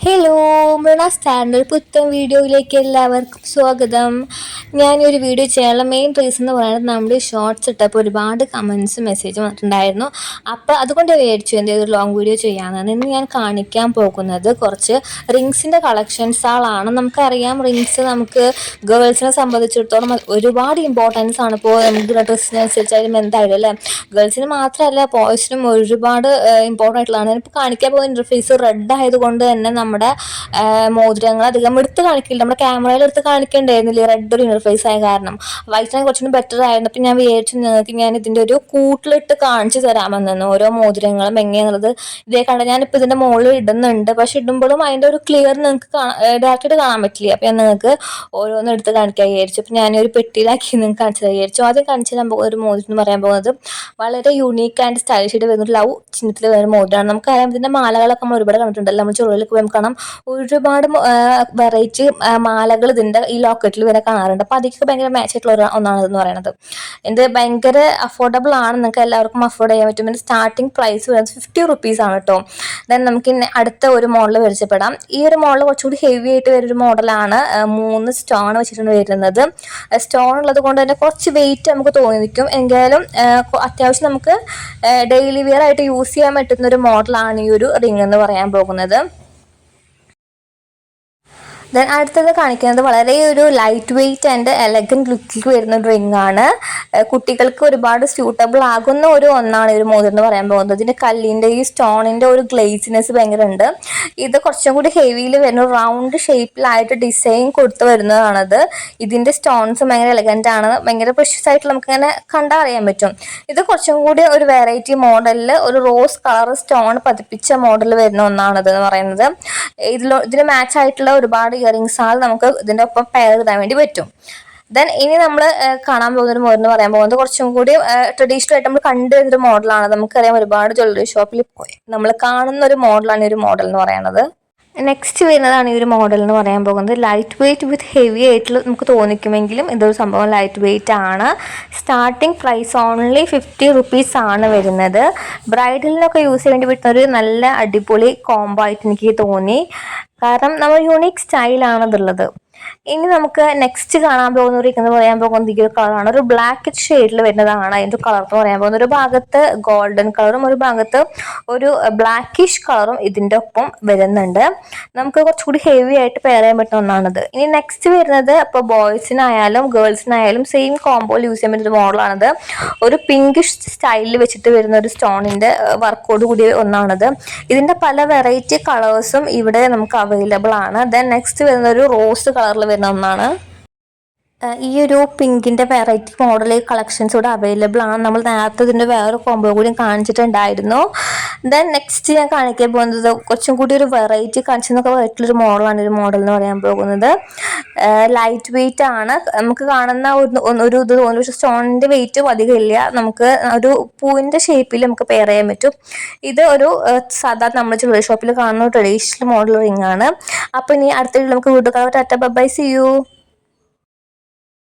Hello മൃണ standard പുത്തൻ വീഡിയോയിലേക്ക് എല്ലാവർക്കും സ്വാഗതം. ഞാനൊരു വീഡിയോ ചെയ്യാനുള്ള മെയിൻ റീസൺ എന്ന് പറയുന്നത് നമ്മൾ ഷോർട്സ് ഇട്ടപ്പോൾ ഒരുപാട് കമൻസ് മെസ്സേജും വന്നിട്ടുണ്ടായിരുന്നു. അപ്പോൾ അതുകൊണ്ട് വിചാരിച്ചു എന്തെങ്കിലും ഒരു ലോങ് വീഡിയോ ചെയ്യാമെന്നാണ്. ഇന്ന് ഞാൻ കാണിക്കാൻ പോകുന്നത് കുറച്ച് റിങ്സിന്റെ കളക്ഷൻസുകളാണ് നമുക്കറിയാം റിങ്സ് നമുക്ക് ഗേൾസിനെ സംബന്ധിച്ചിടത്തോളം ഒരുപാട് ഇമ്പോർട്ടൻസ് ആണ്. ഇപ്പോൾ നമുക്ക് ഡ്രസ്സിനനുസരിച്ചായാലും എന്തായാലും അല്ലേ? ഗേൾസിന് മാത്രമല്ല ബോയ്സിനും ഒരുപാട് ഇമ്പോർട്ടന്റ് ആയിട്ടുള്ളതാണ്. ഞാനിപ്പോൾ കാണിക്കാൻ പോകുന്ന ഇന്റർഫേസ് റെഡ് ആയതുകൊണ്ട് തന്നെ നമ്മുടെ മോതിരങ്ങൾ അധികം എടുത്ത് കാണിക്കില്ല. നമ്മുടെ ക്യാമറയിൽ എടുത്ത് കാണിക്കേണ്ടായിരുന്നില്ല? റെഡ് ഒരു ഇന്റർഫേസ് ആയ കാരണം. വൈറ്റിനെ കുറച്ചുകൂടി ബെറ്റർ ആയിരുന്നു അപ്പം ഞാൻ വിചാരിച്ചു നിങ്ങൾക്ക് ഞാൻ ഇതിന്റെ ഒരു കൂട്ടിലിട്ട് കാണിച്ചു തരാമെന്നു ഓരോ മോതിരങ്ങളും എങ്ങനെയാണുള്ളത് ഇതേ കണ്ട ഞാനിപ്പോൾ ഇതിന്റെ മുകളിൽ ഇടുന്നുണ്ട്. പക്ഷെ ഇടുമ്പോഴും അതിന്റെ ഒരു ക്ലിയർ നിങ്ങൾക്ക് ഡയറക്റ്റ് കാണാൻ പറ്റില്ല. അപ്പം ഞാൻ നിങ്ങൾക്ക് ഓരോന്നും എടുത്ത് കാണിക്കാൻ വിചാരിച്ചു. അപ്പം ഒരു പെട്ടിയിലാക്കി നിങ്ങൾക്ക് കാണിച്ചു വിചാരിച്ചു. ആദ്യം കാണിച്ചു പോകുന്ന ഒരു മോതിരം എന്ന് പറയാൻ പോകുന്നത് വളരെ യൂണീക്ക് ആൻഡ് സ്റ്റൈലിഷ് ആയിട്ട് വരുന്ന ഒരു ലവ് ചിഹ്നത്തിൽ വരുന്ന മോതിരമാണ്. നമുക്കറിയാം ഇതിന്റെ മാലകളൊക്കെ നമ്മൾ ഒരുപാട് കണ്ടിട്ടുണ്ടല്ലോ. നമ്മൾ ചുരുളിലേക്ക് നമുക്ക് കാണാം ഒരുപാട് വെറൈറ്റി മാലകൾ ഇതിന്റെ ഈ ലോക്കറ്റിൽ വരെ കാണാറുണ്ട്. അപ്പോൾ അതിലേക്ക് ഭയങ്കര മാച്ച് ആയിട്ടുള്ള ഒരു ഒന്നാണ് എന്ന് പറയുന്നത് ഇത് ഭയങ്കര അഫോർഡബിൾ ആണ്. നിങ്ങൾക്ക് എല്ലാവർക്കും അഫോർഡ് ചെയ്യാൻ പറ്റും. ഇതിന്റെ സ്റ്റാർട്ടിംഗ് പ്രൈസ് വരുന്നത് ഫിഫ്റ്റി റുപ്പീസ് ആണ് കേട്ടോ ദെൻ നമുക്ക് അടുത്ത ഒരു മോഡൽ പരിചയപ്പെടാം. ഈ ഒരു മോഡൽ കുറച്ചുകൂടി ഹെവി ആയിട്ട് വരുന്ന മോഡലാണ് മൂന്ന് സ്റ്റോൺ വെച്ചിട്ടാണ് വരുന്നത്. സ്റ്റോൺ ഉള്ളത് കൊണ്ട് തന്നെ കുറച്ച് വെയിറ്റ് നമുക്ക് തോന്നിക്കും എങ്കിലും അത്യാവശ്യം നമുക്ക് ഡെയിലി വെയർ ആയിട്ട് യൂസ് ചെയ്യാൻ പറ്റുന്ന ഒരു മോഡലാണ് ഈ ഒരു റിംഗ് എന്ന് പറയാൻ പോകുന്നത്. ദെൻ അടുത്തത് കാണിക്കുന്നത് വളരെ ഒരു ലൈറ്റ് വെയിറ്റ് ആൻഡ് എലഗന്റ് ലുക്കിൽ വരുന്ന ഒരു റിംഗ് ആണ്. കുട്ടികൾക്ക് ഒരുപാട് സ്യൂട്ടബിൾ ആകുന്ന ഒരു ഒന്നാണ് ഒരു മോതിരം എന്ന് പറയാൻ പോകുന്നത്. ഇതിന്റെ കല്ലിന്റെ ഈ സ്റ്റോണിന്റെ ഒരു ഗ്ലേസിനെസ് ഭയങ്കര ഉണ്ട്. ഇത് കുറച്ചും കൂടി ഹെവിയിൽ വരുന്ന റൗണ്ട് ഷേപ്പിലായിട്ട് ഡിസൈൻ കൊടുത്ത് വരുന്നതാണത്. ഇതിന്റെ സ്റ്റോൺസ് ഭയങ്കര എലഗന്റ് ആണ്. ഭയങ്കര പ്രഷ്യസ് ആയിട്ട് നമുക്ക് ഇങ്ങനെ കണ്ടാൽ അറിയാൻ പറ്റും. ഇത് കുറച്ചും കൂടി ഒരു വെറൈറ്റി മോഡലിൽ ഒരു റോസ് കളർ സ്റ്റോൺ പതിപ്പിച്ച മോഡൽ വരുന്ന ഒന്നാണിത് എന്ന് പറയുന്നത്. ഇതിൽ ഇതിന് മാച്ച് ആയിട്ടുള്ള ഒരുപാട് ഇയറിങ്സ് ആണ് നമുക്ക് ഇതിന്റെ ഒപ്പം പെയർ ഇടാൻ വേണ്ടി പറ്റും. ദെൻ ഇനി നമ്മൾ കാണാൻ പോകുന്ന ഒരു മോഡൽ എന്ന് പറയാൻ പോകുന്നത് കുറച്ചും കൂടി ട്രഡീഷണൽ ആയിട്ട് നമ്മൾ കണ്ടുവരുന്നൊരു മോഡലാണ് നമുക്കറിയാം ഒരുപാട് ജ്വല്ലറി ഷോപ്പിൽ പോയി. നമ്മൾ കാണുന്ന ഒരു മോഡലാണ് ഈ ഒരു മോഡൽ എന്ന് പറയുന്നത് നെക്സ്റ്റ് വരുന്നതാണ് ഈ ഒരു മോഡൽ എന്ന് പറയാൻ പോകുന്നത്. ലൈറ്റ് വെയ്റ്റ് വിത്ത് ഹെവി ആയിട്ടുള്ള നമുക്ക് തോന്നിക്കുമെങ്കിലും ഇതൊരു സംഭവം ലൈറ്റ് വെയ്റ്റ് ആണ്. Starting price only fifty rupees ആണ് വരുന്നത്. ബ്രൈഡലിനൊക്കെ യൂസ് ചെയ്യാൻ വേണ്ടി പറ്റുന്ന ഒരു നല്ല അടിപൊളി കോംബോ ആയിട്ട് എനിക്ക് തോന്നി. കാരണം നമ്മൾ യൂണിക് സ്റ്റൈലാണ് ഇതുള്ളത് ഇനി നമുക്ക് നെക്സ്റ്റ് കാണാൻ പോകുന്ന ഒരു ഇരിക്കുന്നത് പറയാൻ പോകുന്ന ഈ ഒരു കളറാണ് ഒരു ബ്ലാക്ക് ഷെയ്ഡിൽ വരുന്നതാണ് അതിന്റെ കളർ എന്ന് പറയാൻ പോകുന്നത്. ഒരു ഭാഗത്ത് ഗോൾഡൻ കളറും ഒരു ഭാഗത്ത് ഒരു ബ്ലാക്കിഷ് കളറും ഇതിന്റെ ഒപ്പം വരുന്നുണ്ട്. നമുക്ക് കുറച്ചുകൂടി ഹെവി ആയിട്ട് പെയർ ചെയ്യാൻ പറ്റുന്ന ഒന്നാണിത്. ഇനി നെക്സ്റ്റ് വരുന്നത് ഇപ്പോൾ ബോയ്സിനായാലും ഗേൾസിനായാലും സെയിം കോംബോ യൂസ് ചെയ്യാൻ പറ്റുന്ന മോഡലാണിത് ഒരു പിങ്കിഷ് സ്റ്റൈലിൽ വെച്ചിട്ട് വരുന്ന ഒരു സ്റ്റോണിന്റെ വർക്കോട് കൂടി ഒന്നാണിത്. ഇതിന്റെ പല വെറൈറ്റി കളേഴ്സും ഇവിടെ നമുക്ക് അവൈലബിൾ ആണ്. ദെൻ നെക്സ്റ്റ് വരുന്ന ഒരു റോസ് കളറിൽ വരുന്ന ഒന്നാണ്. ഈ ഒരു പിങ്കിന്റെ വെറൈറ്റി മോഡൽ കളക്ഷൻസ് ഇവിടെ അവൈലബിൾ ആണ്. നമ്മൾ നേരത്തെ ഇതിന്റെ വേറെ കോംബോ കൂടി കാണിച്ചിട്ടുണ്ടായിരുന്നു. ദെൻ നെക്സ്റ്റ് ഞാൻ കാണിക്കാൻ പോകുന്നത് കുറച്ചും കൂടി ഒരു വെറൈറ്റി കാണിച്ചെന്നൊക്കെ ഒരു മോഡലാണ് ഒരു മോഡൽ എന്ന് പറയാൻ പോകുന്നത്. ലൈറ്റ് വെയിറ്റ് ആണ്. നമുക്ക് കാണുന്ന ഒരു ഇത് തോന്നുന്നു. പക്ഷേ സ്റ്റോണിന്റെ വെയിറ്റും അധികം ഇല്ല. നമുക്ക് ഒരു പൂവിന്റെ ഷേപ്പിൽ നമുക്ക് പെയർ ചെയ്യാൻ പറ്റും. ഇത് ഒരു സാധാരണ നമ്മൾ ജ്വല്ലറി ഷോപ്പിൽ കാണുന്ന ട്രഡീഷണൽ മോഡൽ റിംഗ് ആണ്. അപ്പോൾ ഇനി അടുത്ത വീട്ടിൽ നമുക്ക് വീട്ടിൽ കാണാൻ ടാറ്റ ബൈ സി യു